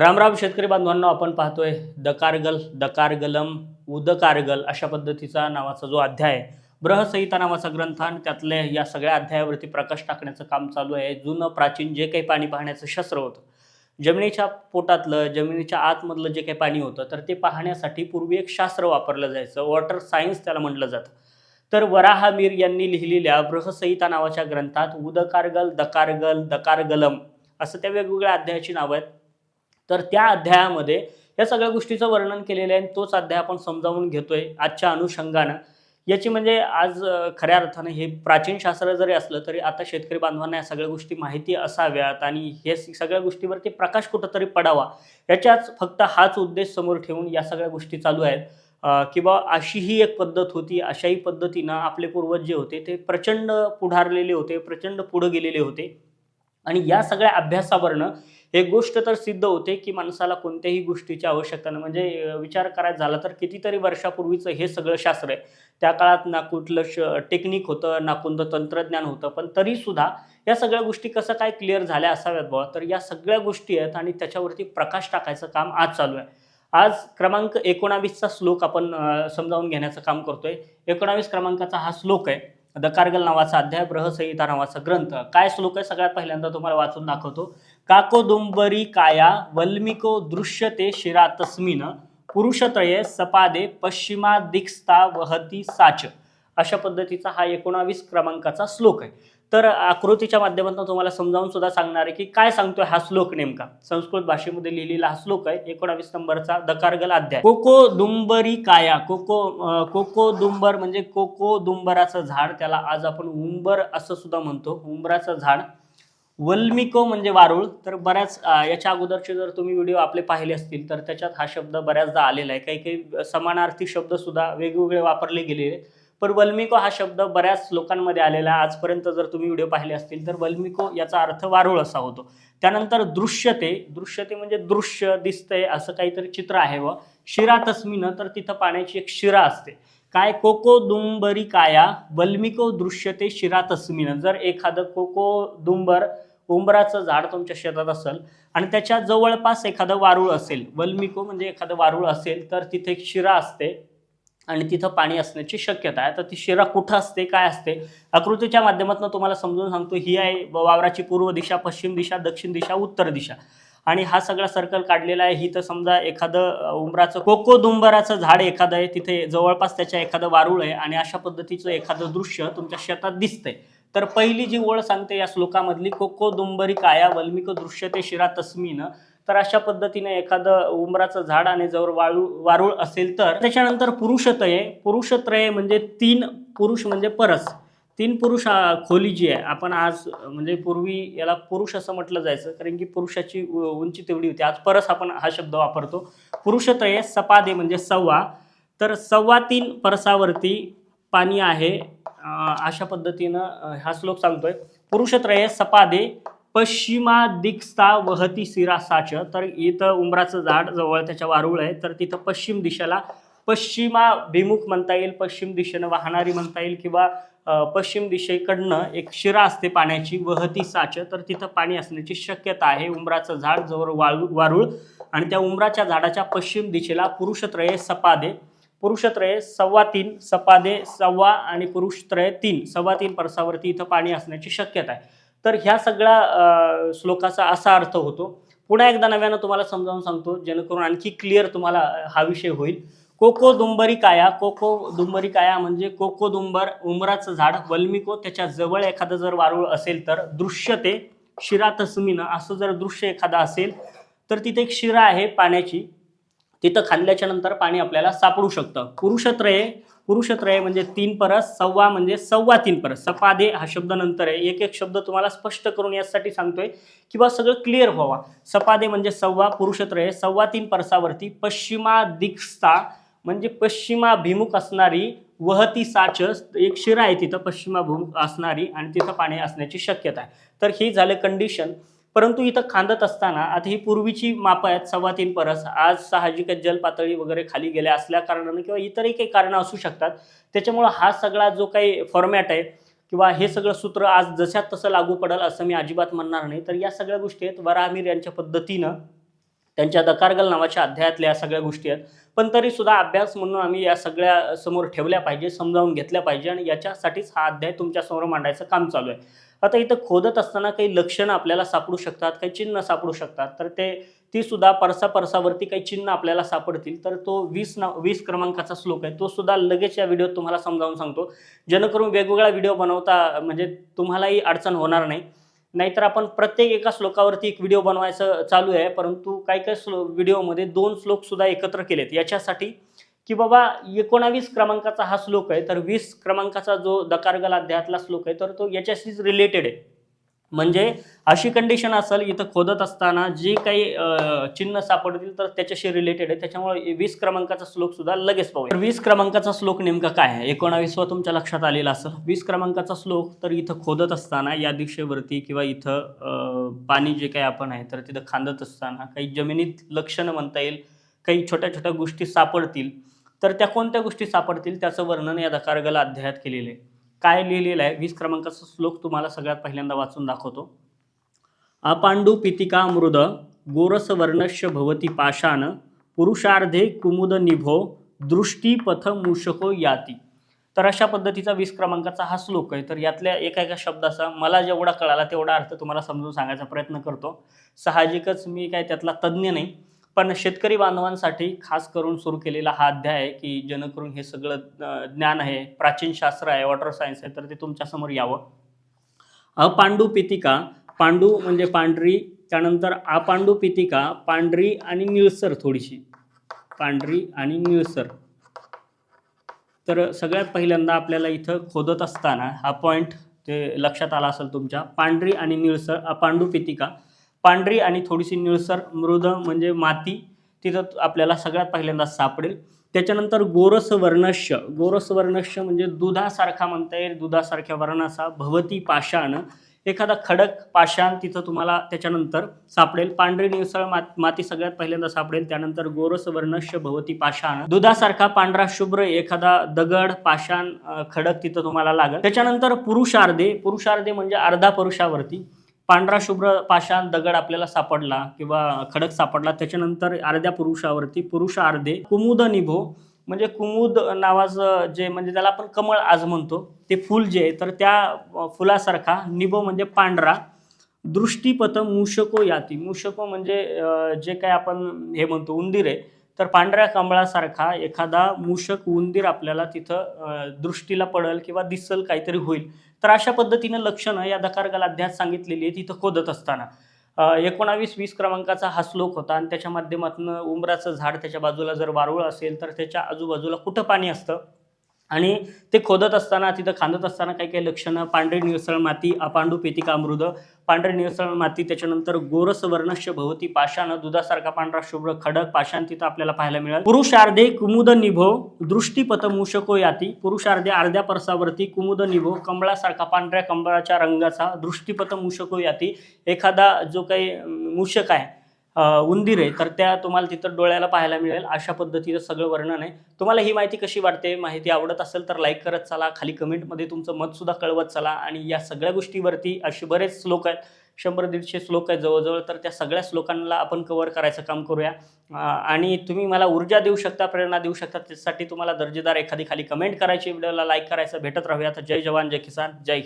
रामराम शेतकरी बांधवांना आपण पाहतोय दकारगल दकारगलम उदकारगल अशा पद्धतीचा नावाचा जो अध्याय आहे नावाचा ग्रंथ आणि त्यातले या सगळ्या अध्यायावरती प्रकाश टाकण्याचं काम चालू आहे. जुनं प्राचीन जे काही पाणी पाहण्याचं शस्त्र होतं जमिनीच्या पोटातलं जमिनीच्या आतमधलं जे काही पाणी होतं तर ते पाहण्यासाठी पूर्वी एक शास्त्र वापरलं जायचं वॉटर सायन्स त्याला म्हटलं जातं. तर वराहमीर यांनी लिहिलेल्या बृहसंहिता नावाच्या ग्रंथात उदकारगल दकारगल दकारगलम असं त्या वेगवेगळ्या अध्यायाची नावं आहेत. तर त्या अध्यायामध्ये या सगळ्या गोष्टीचं वर्णन केलेलं आहे आणि तोच अध्याय आपण समजावून घेतोय आजच्या अनुषंगानं. याची म्हणजे आज खऱ्या अर्थानं हे प्राचीन शास्त्र जरी असलं तरी आता शेतकरी बांधवांना या सगळ्या गोष्टी माहिती असाव्यात आणि हे सगळ्या गोष्टीवरती प्रकाश कुठंतरी पडावा याच्याच फक्त हाच उद्देश समोर ठेवून या सगळ्या गोष्टी चालू आहेत. किंवा अशी ही एक पद्धत होती अशाही पद्धतीनं आपले पूर्वज जे होते ते प्रचंड पुढारलेले होते प्रचंड पुढं गेलेले होते. आणि या सगळ्या अभ्यासावरनं एक गोष्ट तर सिद्ध होते की माणसाला कोणत्याही गोष्टीची आवश्यकता नाही. म्हणजे विचार करायचा झाला तर कितीतरी वर्षापूर्वीचं हे सगळं शास्त्र आहे. त्या काळात ना कुठलं श टेक्निक होतं ना कोणतं तंत्रज्ञान होतं. पण तरीसुद्धा या सगळ्या गोष्टी कसं काय क्लिअर झाल्या असाव्यात बुवा? तर या सगळ्या गोष्टी आहेत आणि त्याच्यावरती प्रकाश टाकायचं काम आज चालू आहे. आज क्रमांक एकोणावीसचा श्लोक आपण समजावून घेण्याचं काम करतोय. एकोणावीस क्रमांकाचा हा श्लोक आहे. द कारगल नावाचा अध्याय ब्रहसंहिता नावाचा ग्रंथ. काय श्लोक आहे? सगळ्यात पहिल्यांदा तुम्हाला वाचून दाखवतो. काकोदुंबरी काया वल्मिको दृश्यते शिरा तस्मिन पुरुषत्रये सपादे पश्चिमा दिक्स्ता वहती साच. अशा पद्धतीचा हा एकोणावीस क्रमांकाचा श्लोक आहे. तर आकृतीच्या माध्यमातून तुम्हाला समजावून सुद्धा सांगणार आहे की काय सांगतोय हा श्लोक नेमका. संस्कृत भाषेमध्ये लिहिलेला हा श्लोक आहे एकोणावीस नंबरचा दकारगल अध्याय. कोको दुंबरी काया कोको कोको दुंबर म्हणजे कोको दुंबराचं झाड त्याला आज आपण उंबर असं सुद्धा म्हणतो. उंबराचं झाड वल्मिको म्हणजे वारुळ. तर बऱ्याच याच्या अगोदरचे जर तुम्ही व्हिडिओ आपले पाहिले असतील तर त्याच्यात हा शब्द बऱ्याचदा आलेला आहे. काही काही समानार्थी शब्द सुद्धा वेगवेगळे वापरले गेलेले पण वल्मिको हा शब्द बऱ्याच लोकांमध्ये आलेला आहे. आजपर्यंत जर तुम्ही व्हिडिओ पाहिले असतील तर वल्मिको याचा अर्थ वारुळ असा होतो. त्यानंतर दृश्यते. दृश्यते म्हणजे दृश्य दिसतंय असं काहीतरी चित्र आहे व शिरा तस्मिनं तर तिथं पाण्याची एक शिरा असते. काय? कोको दुंबरी काया वल्मिको दृश्यते शिरा तस्मिनं. जर एखादं कोको दुंबर उंबराचं झाड तुमच्या शेतात असेल आणि त्याच्या जवळपास एखादं वारुळ असेल वल्मिको म्हणजे एखादं वारुळ असेल तर तिथे एक शिरा असते आणि तिथं पाणी असण्याची शक्यता आहे. तर ती शिरा कुठं असते काय असते आकृतीच्या माध्यमातून तुम्हाला समजून सांगतो ही आहे वावराची पूर्व दिशा पश्चिम दिशा दक्षिण दिशा उत्तर दिशा. आणि हा सगळा सर्कल काढलेला आहे. ही तर समजा एखादं उंबराचं कोको दुंबराचं झाड एखादं आहे तिथे जवळपास त्याच्या एखादं वारुळ आहे आणि अशा पद्धतीचं एखादं दृश्य तुमच्या शेतात दिसतंय. तर पहिली जी ओळ सांगते या श्लोकामधली कोको दुंबरी काया वल्मिक दृश्यते शिरा तस्मीन. तर अशा पद्धतीने एखादं उंबराचं झाड आणि जवळ वाळू वारुळ असेल तर त्याच्यानंतर पुरुषत्रये पुरुषत्रये म्हणजे तीन पुरुष म्हणजे परस. तीन पुरुष खोली जी आहे आपण आज म्हणजे पूर्वी याला पुरुष असं म्हटलं जायचं कारण की पुरुषाची उ- उंची तेवढी होती. आज परस आपण हा शब्द वापरतो. पुरुषत्रये सपादे म्हणजे सव्वा. तर सव्वा तीन परसावरती पाणी आहे. अशा पद्धतीनं हा श्लोक सांगतोय. पुरुषत्रय सपादे पश्चिमा दिक्स्ता वहती सिरा साच तर इथं उंबराचं झाड जवळ त्याच्या वारुळ आहे. तर तिथं पश्चिम दिशेला पश्चिमाभिमुख म्हणता येईल पश्चिम दिशेनं वाहणारी म्हणता येईल किंवा पश्चिम दिशेकडनं एक शिरा असते पाण्याची वहती साच. तर तिथं पाणी असण्याची शक्यता आहे. उंबराचं झाड जवळ वाळू वारुळ. आणि त्या उंबराच्या झाडाच्या पश्चिम दिशेला पुरुषत्रये सपादे पुरुषत्रय सव्वा तीन सपादे सव्वा आणि पुरुषत्रय तीन. सव्वा तीन परसावरती इथं पाणी असण्याची शक्यता आहे. तर ह्या सगळ्या श्लोकाचा असा अर्थ होतो. पुन्हा एकदा नव्यानं तुम्हाला समजावून सांगतो जेणेकरून आणखी क्लिअर तुम्हाला हा विषय होईल. कोको दुंबरी काया. कोको दुंबरी काया म्हणजे कोको दुंबर उमराचं झाड वल्मिको त्याच्याजवळ एखादं जर वारुळ असेल तर दृश्य ते शिरा तस्मिन. असं जर दृश्य एखादं असेल तर तिथे एक शिरा आहे पाण्याची. तिथं खाल्ल्याच्या नंतर पाणी आपल्याला सापडू शकतं. पुरुषत्रये पुरुषत्रय म्हणजे तीन परस सव्वा म्हणजे सव्वा तीन परस. सपादे हा शब्द नंतर आहे. एक एक शब्द तुम्हाला स्पष्ट करून यासाठी सांगतोय किंवा सगळं क्लिअर व्हावा. सपादे म्हणजे सव्वा पुरुषत्रय सव्वा तीन परसावरती पश्चिमा दिक्स्ता म्हणजे पश्चिमाभिमुख असणारी वहती साच एक शिरा आहे तिथं पश्चिमाभिमुख असणारी आणि तिथं पाणी असण्याची शक्यता आहे. तर ही झालं कंडिशन परंतु इथं खांदत असताना आता ही पूर्वीची मापं आहेत सव्वा तीन परस आज साहजिकच जलपातळी वगैरे खाली गेल्या असल्या कारणानं किंवा इतरही काही कारणं असू शकतात. त्याच्यामुळं हा सगळा जो काही फॉर्मॅट आहे किंवा हे सगळं सूत्र आज जशात तसं लागू पडेल असं मी अजिबात म्हणणार नाही. तर या सगळ्या गोष्टी आहेत. वराहमीर यांच्या पद्धतीनं त्यांच्या दकारगल नावाच्या अध्यायातल्या या सगळ्या गोष्टी आहेत. पण तरी सुद्धा अभ्यास म्हणून आम्ही या सगळ्या समोर ठेवल्या पाहिजे समजावून घेतल्या पाहिजे आणि याच्यासाठीच हा अध्याय तुमच्यासमोर मांडायचं काम चालू आहे. आता इथं खोदत असताना काही लक्षणं आपल्याला सापडू शकतात काही चिन्ह सापडू शकतात. तर ते ती सुद्धा परसा परसावरती काही चिन्ह आपल्याला सापडतील. तर तो वीस ना वीस क्रमांकाचा श्लोक आहे. तो सुद्धा लगेच या व्हिडिओत तुम्हाला समजावून सांगतो. जेणेकरून वेगवेगळा व्हिडिओ बनवता म्हणजे तुम्हालाही अडचण होणार नाही. नाहीतर आपण प्रत्येक एका श्लोकावरती एक व्हिडिओ बनवायचं चालू आहे. परंतु काही काही श्लो व्हिडिओमध्ये दोन श्लोकसुद्धा एकत्र केलेत. याच्यासाठी की बाबा एकोणावीस क्रमांकाचा हा श्लोक आहे तर वीस क्रमांकाचा जो दकारगल अध्यायातला श्लोक आहे तर तो याच्याशीच रिलेटेड आहे. म्हणजे अशी कंडिशन असेल इथं खोदत असताना जे काही चिन्ह सापडतील तर त्याच्याशी रिलेटेड आहे. त्याच्यामुळे वीस क्रमांकाचा श्लोक सुद्धा लगेच पाहूया. तर वीस क्रमांकाचा श्लोक नेमका काय आहे? एकोणावीसवा तुमच्या लक्षात आलेला असेल वीस क्रमांकाचा श्लोक तर इथं खोदत असताना या दिशेवरती किंवा इथं पाणी जे काही आपण आहे तर तिथं खांदत असताना काही जमिनीत लक्षणं म्हणता येईल काही छोट्या छोट्या गोष्टी सापडतील. तर त्या कोणत्या गोष्टी सापडतील त्याचं वर्णन या दकारगला अध्यायात केलेलं आहे. काय लिहिलेलं आहे? वीस क्रमांकाचा श्लोक तुम्हाला सगळ्यात पहिल्यांदा वाचून दाखवतो. अपांडू पितिका मृद गोरस वर्णश्य भवती पाषाण पुरुषार्धे कुमुद निभो दृष्टीपथ मूषको याती. तर अशा पद्धतीचा वीस क्रमांकाचा हा श्लोक आहे. तर यातल्या एका एका शब्दाचा मला जेवढा कळाला तेवढा अर्थ तुम्हाला समजून सांगायचा प्रयत्न करतो. साहजिकच मी काय त्यातला तज्ज्ञ नाही. पण शेतकरी बांधवांसाठी खास करून सुरू केलेला हा अध्याय आहे की जेणेकरून हे सगळं ज्ञान आहे प्राचीन शास्त्र आहे वॉटर सायन्स आहे तर ते तुमच्यासमोर यावं. अपांडू पितिका पांडू म्हणजे पांढरी त्यानंतर अपांडू पितिका पांढरी आणि निळसर थोडीशी. पांढरी आणि निळसर तर सगळ्यात पहिल्यांदा आपल्याला इथं खोदत असताना हा पॉईंट ते लक्षात आला असेल तुमच्या. पांढरी आणि निळसर अपांडू पितिका. पांढरी आणि थोडीशी निळसर मृद म्हणजे माती तिथं आपल्याला सगळ्यात पहिल्यांदा सापडेल. त्याच्यानंतर गोरस वर्णश्य गोरस वर्णश्य म्हणजे दुधासारखा म्हणता येईल. दुधासारख्या वर्णाचा भवती पाषाण. एखादा खडक पाषाण तिथं तुम्हाला त्याच्यानंतर सापडेल. पांढरी निळसळ मात माती सगळ्यात पहिल्यांदा सापडेल. त्यानंतर गोरस वर्णश्य भवती पाषाण. दुधासारखा पांढरा शुभ्र एखादा दगड पाषाण खडक तिथं तुम्हाला लागेल. त्याच्यानंतर पुरुषार्धे. पुरुषार्धे म्हणजे अर्धा पुरुषावरती पांढरा शुभ्र पाषाण दगड आपल्याला सापडला किंवा खडक सापडला त्याच्यानंतर अर्ध्या पुरुषावरती पुरुष अर्धे कुमुद निभो. म्हणजे कुमुद नावाचं जे म्हणजे त्याला आपण कमळ आज म्हणतो ते फूल जे आहे तर त्या फुलासारखा निभो म्हणजे पांढरा. दृष्टीपथ मूषको याती. मूषको म्हणजे जे काय आपण हे म्हणतो उंदीर आहे. तर पांढऱ्या कमळासारखा एखादा मूषक उंदीर आपल्याला तिथं दृष्टीला पडेल किंवा दिसल काहीतरी होईल. तर अशा पद्धतीनं लक्षणं या दकार गलाध्यात सांगितलेली आहे तिथं खोदत असताना. एकोणावीस वीस क्रमांकाचा हा श्लोक होता आणि त्याच्या माध्यमातून उंबराचं झाड त्याच्या बाजूला जर वारुळ असेल तर त्याच्या आजूबाजूला कुठं पाणी असतं? आणि ते खोदत असताना तिथं खांदत असताना काही काही लक्षणं पांढरी निळसळ माती अपांडू पेतिकामृद पांढरी निळसळ माती त्याच्यानंतर गोरस वर्णश्य भवती पाषाण दुधासारखा पांढरा शुभ्र खडक पाषाण तिथं आपल्याला पाहायला मिळाल. पुरुषार्धे कुमुद निभो दृष्टीपथ मूषको याती. पुरुषार्धे अर्ध्या परसावरती कुमुद निभो कमळासारखा पांढऱ्या कमळाच्या रंगाचा दृष्टीपथ मूषको याती. एखादा जो काही मूषक आहे उंदीर आहे तर त्या तुम्हाला तिथं डोळ्याला पाहायला मिळेल. अशा पद्धतीचं सगळं वर्णन आहे. तुम्हाला ही माहिती कशी वाटते? माहिती आवडत असेल तर लाईक करत चला. खाली कमेंटमध्ये तुमचं मतसुद्धा कळवत चला. आणि या सगळ्या गोष्टीवरती असे बरेच श्लोक आहेत. शंभर दीडशे श्लोक आहेत जवळजवळ. तर त्या सगळ्या श्लोकांना आपण कवर करायचं काम करूया. आणि तुम्ही मला ऊर्जा देऊ शकता प्रेरणा देऊ शकता. त्यासाठी तुम्हाला दर्जेदार एखादी खाली कमेंट करायची. व्हिडिओला लाईक करायचं. भेटत राहूया. तर जय जवान जय किसान जय हिंद.